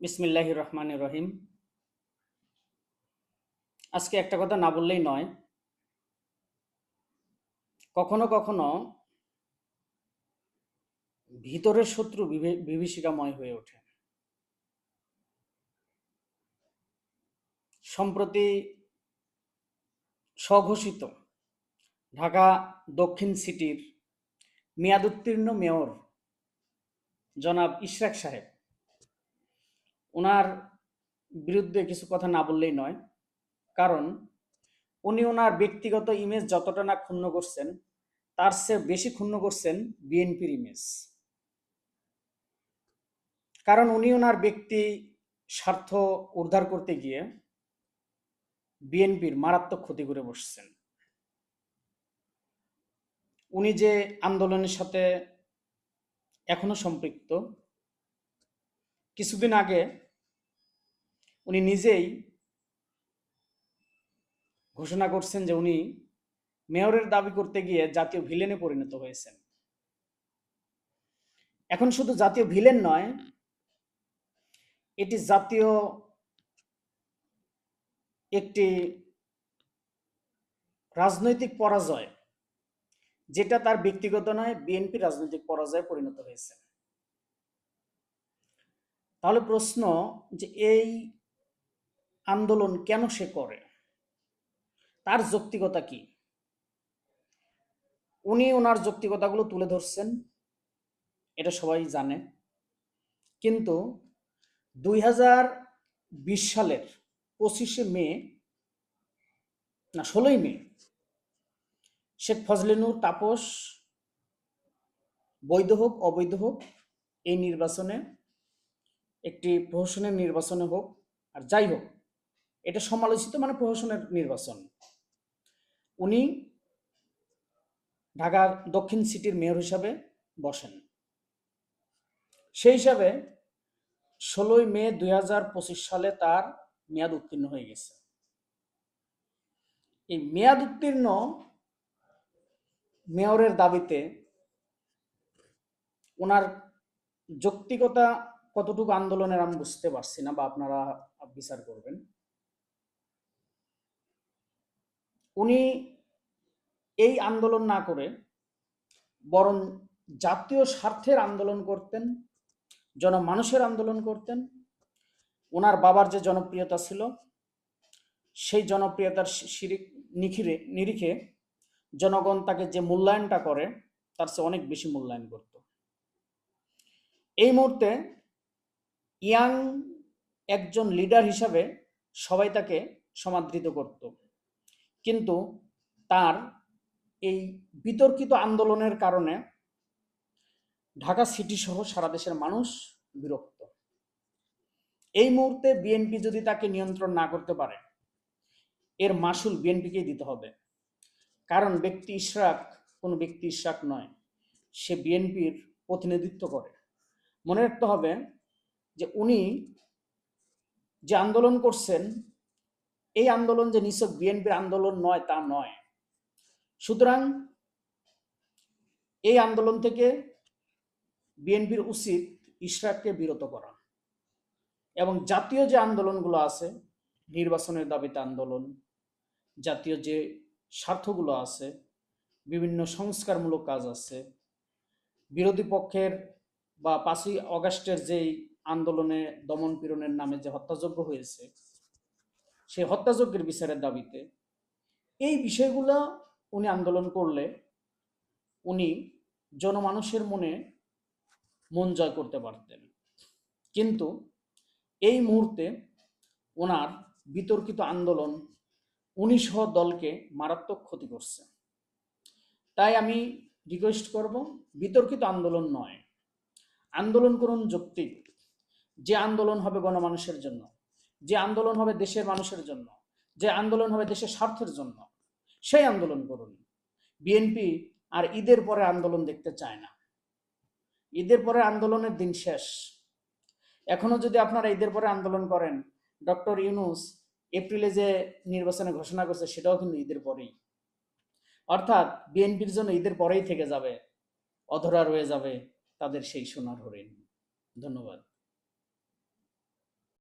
বিসমিল্লাহ রহমান রহিম। আজকে একটা কথা না বললেই নয়, কখনো কখনো ভিতরের শত্রু বিভে- বিভীষিকাময় হয়ে ওঠে। সম্প্রতি স্বঘোষিত ঢাকা দক্ষিণ সিটির মেয়াদোত্তীর্ণ মেয়র জনাব ইশরাক সাহেব ওনার বিরুদ্ধে কিছু কথা না বললেই নয়। কারণ উনি ওনার ব্যক্তিগত ইমেজ যতটা না ক্ষুণ্ণ করছেন, তার চেয়ে বেশি ক্ষুণ্ণ করছেন বিএনপির ইমেজ কারণ উনি ওনার ব্যক্তি স্বার্থ উদ্ধার করতে গিয়ে বিএনপির মারাত্মক ক্ষতি করে বসছেন। উনি যে আন্দোলনের সাথে এখনও সম্পৃক্ত, কিছুদিন আগে উনি নিজেই ঘোষণা করছেন যে উনি মেয়রের দাবি করতে গিয়ে জাতীয় ভিলেনে পরিণত হয়েছেন। এখন শুধু জাতীয় ভিলেন নয়, এটি জাতীয় একটি রাজনৈতিক পরাজয়, যেটা তার ব্যক্তিগত নয়, বিএনপি রাজনৈতিক পরাজয়ে পরিণত হয়েছে। তাহলে প্রশ্ন যে এই আন্দোলন কেন সে করে? তার যৌক্তিকতা কি? উনি ওনার যৌক্তিকতাগুলো তুলে ধরছেন, এটা সবাই জানে। কিন্তু দুই হাজার বিশ সালের পঁচিশে মে, না, ষোলোই মে, শেখ ফজলিনুর তাপস, বৈধ হোক, অবৈধ হোক, এই নির্বাচনে, একটি প্রহসনের নির্বাচনে হোক, আর যাই হোক এটা সমালোচিত মানে প্রহসনের নির্বাচন। উনি ঢাকার দক্ষিণ সিটির মেয়র হিসাবে বসেন। সেই হিসাবে ষোলোই মে দুই সালে তার মেয়াদ উত্তীর্ণ হয়ে গেছে। এই মেয়াদ উত্তীর্ণ মেয়রের দাবিতে ওনার যৌক্তিকতা কতটুকু আন্দোলনের আমি বুঝতে পারছি না বা আপনারা বিচার করবেন। উনি এই আন্দোলন না করে বরং জাতীয় স্বার্থের আন্দোলন করতেন, জনমানুষের আন্দোলন করতেন। ওনার বাবার যে জনপ্রিয়তা ছিল, সেই জনপ্রিয়তার শিরিক নিখিরে, নিরিখে জনগণ তাকে যে মূল্যায়নটা করে, তার চেয়ে অনেক বেশি মূল্যায়ন করত। এই মুহূর্তে ইয়াং একজন লিডার হিসাবে সবাই তাকে সমাদৃত করত। কিন্তু তার এই বিতর্কিত আন্দোলনের কারণে ঢাকা সিটি সহ সারা দেশের মানুষ বিরক্ত। এই মুহূর্তে বিএনপি যদি তাকে নিয়ন্ত্রণ না করতে পারে, এর মাসুল বিএনপিকেই দিতে হবে। কারণ ব্যক্তি ইশরাক কোনো ব্যক্তি ইশরাক নয়, সে বিএনপির প্রতিনিধিত্ব করে। মনে রাখতে হবে যে উনি যে আন্দোলন করছেন এই আন্দোলন যে নিছক বিএনপির আন্দোলন নয়, তা নয়। সুতরাং এই আন্দোলন থেকে বিএনপির উচিত ইশরাককে বিরত করা। এবং জাতীয় যে আন্দোলনগুলো আছে, নির্বাচনের দাবিতে আন্দোলন, জাতীয় যে স্বার্থগুলো আছে, বিভিন্ন সংস্কারমূলক কাজ আছে, বিরোধী পক্ষের বা পাঁচই অগাস্টের যেই আন্দোলনে দমন পীড়নের নামে যে হত্যাযজ্ঞ হয়েছে সেই হত্যাযজ্ঞের বিচারের দাবিতে। এই বিষয়গুলো উনি আন্দোলন করলে উনি জনমানুষের মনে মন জয় করতে পারতেন। কিন্তু এই মুহূর্তে ওনার বিতর্কিত আন্দোলন উনি সহ দলকে মারাত্মক ক্ষতি করছে। তাই আমি রিকোয়েস্ট করব, বিতর্কিত আন্দোলন নয়। আন্দোলন করুন যৌক্তিক। যে আন্দোলন হবে গণমানুষের জন্য। যে আন্দোলন হবে দেশের মানুষের জন্য, যে আন্দোলন হবে দেশের স্বার্থের জন্য, সেই আন্দোলন করুন। বিএনপি আর ঈদের পরে আন্দোলন দেখতে চায় না। ঈদের পরে আন্দোলনের দিন শেষ। এখনও যদি আপনারা ঈদের পরে আন্দোলন করেন, ডক্টর ইউনুস এপ্রিলে যে নির্বাচনে ঘোষণা করছে, সেটাও কিন্তু ঈদের পরেই। অর্থাৎ বিএনপির জন্য ঈদের পরেই থেকে যাবে, অধরা রয়ে যাবে তাদের সেই সোনার হরিণ। ধন্যবাদ।